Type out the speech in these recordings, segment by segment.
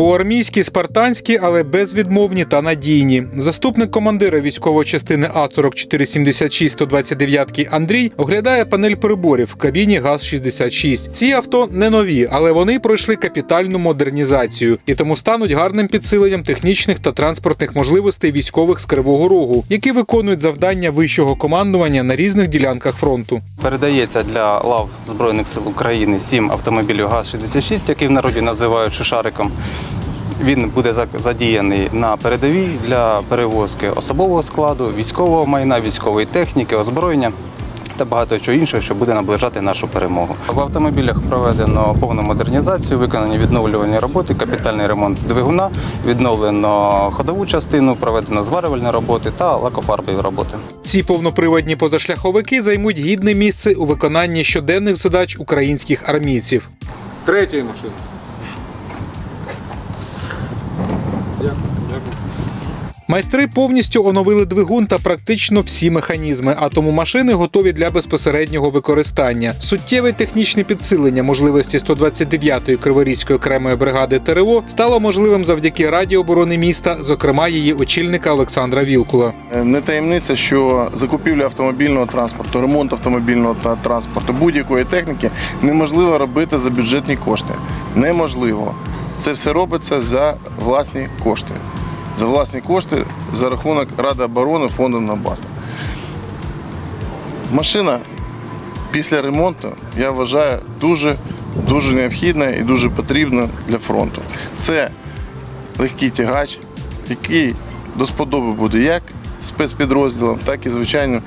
По-армійськи спартанські, але безвідмовні та надійні. Заступник командира військової частини А 4476 129 Андрій оглядає панель приборів в кабіні ГАЗ-66. Ці авто не нові, але вони пройшли капітальну модернізацію і тому стануть гарним підсиленням технічних та транспортних можливостей військових з Кривого Рогу, які виконують завдання вищого командування на різних ділянках фронту. Передається для лав Збройних сил України сім автомобілів ГАЗ-66, які в народі називають шишариком. Він буде задіяний на передовій для перевозки особового складу, військового майна, військової техніки, озброєння та багато чого іншого, що буде наближати нашу перемогу. В автомобілях проведено повну модернізацію, виконані відновлювальні роботи, капітальний ремонт двигуна, відновлено ходову частину, проведено зварювальні роботи та лакофарбові роботи. Ці повноприводні позашляховики займуть гідне місце у виконанні щоденних задач українських армійців. Майстри повністю оновили двигун та практично всі механізми, а тому машини готові для безпосереднього використання. Суттєве технічне підсилення можливості 129-ї Криворізької окремої бригади ТРО стало можливим завдяки Раді оборони міста, зокрема її очільника Олександра Вілкула. Не таємниця, що закупівля автомобільного транспорту, ремонт автомобільного та транспорту, будь-якої техніки неможливо робити за бюджетні кошти. Неможливо. Це все робиться за власні кошти. За власні кошти за рахунок Ради оборони фонду Набату. Машина після ремонту, я вважаю, дуже, дуже необхідна і дуже потрібна для фронту. Це легкий тягач, який до сподоби буде як спецпідрозділам, так і звичайно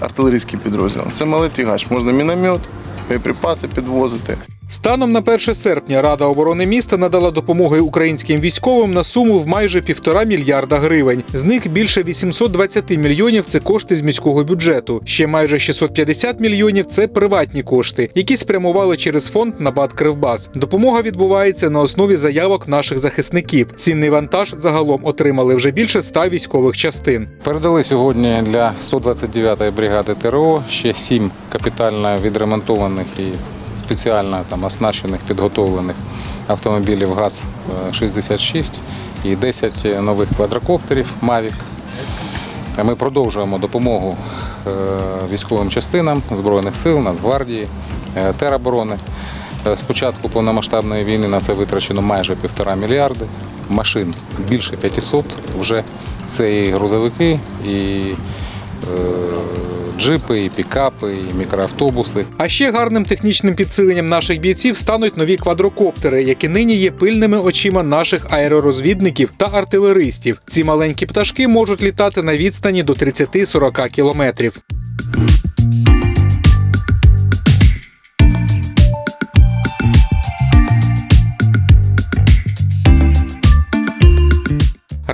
артилерійським підрозділам. Це малий тягач, можна міномет, боєприпаси підвозити. Станом на 1 серпня Рада оборони міста надала допомоги українським військовим на суму в майже півтора мільярда гривень. З них більше 820 мільйонів це кошти з міського бюджету. Ще майже 650 мільйонів це приватні кошти, які спрямували через фонд Набат Кривбас. Допомога відбувається на основі заявок наших захисників. Цінний вантаж загалом отримали вже більше 100 військових частин. Передали сьогодні для 129-ї бригади ТРО ще сім капітально відремонтованих і спеціально там оснащених, підготовлених автомобілів ГАЗ-66 і 10 нових квадрокоптерів. Та Ми продовжуємо допомогу е, військовим частинам Збройних сил, Нацгвардії, е, тероборони. Е, З початку повномасштабної війни на це витрачено майже півтора мільярди. Машин більше 500 вже. Це і грузовики, і е, джипи, і пікапи, і мікроавтобуси. А ще гарним технічним підсиленням наших бійців стануть нові квадрокоптери, які нині є пильними очима наших аеророзвідників та артилеристів. Ці маленькі пташки можуть літати на відстані до 30-40 кілометрів.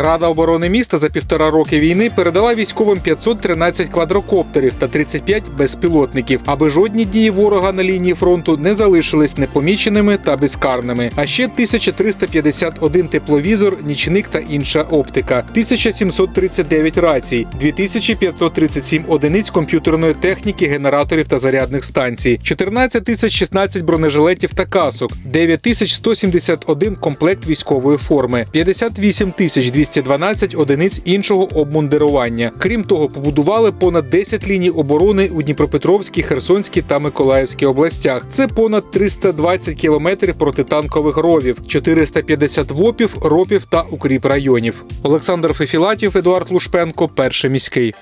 Рада оборони міста за півтора роки війни передала військовим 513 квадрокоптерів та 35 безпілотників, аби жодні дії ворога на лінії фронту не залишились непоміченими та безкарними. А ще 1351 тепловізор, нічник та інша оптика, 1739 рацій, 2537 одиниць комп'ютерної техніки, генераторів та зарядних станцій, 14 тисяч 16 бронежилетів та касок, 9171 комплект військової форми, 58 тисяч 212 одиниць іншого обмундирування. Крім того, побудували понад 10 ліній оборони у Дніпропетровській, Херсонській та Миколаївській областях. Це понад 320 кілометрів протитанкових ровів, 450 ВОПів, ропів та укріп районів. Олександр Фефілатів, Едуард Лушпенко, перший міський.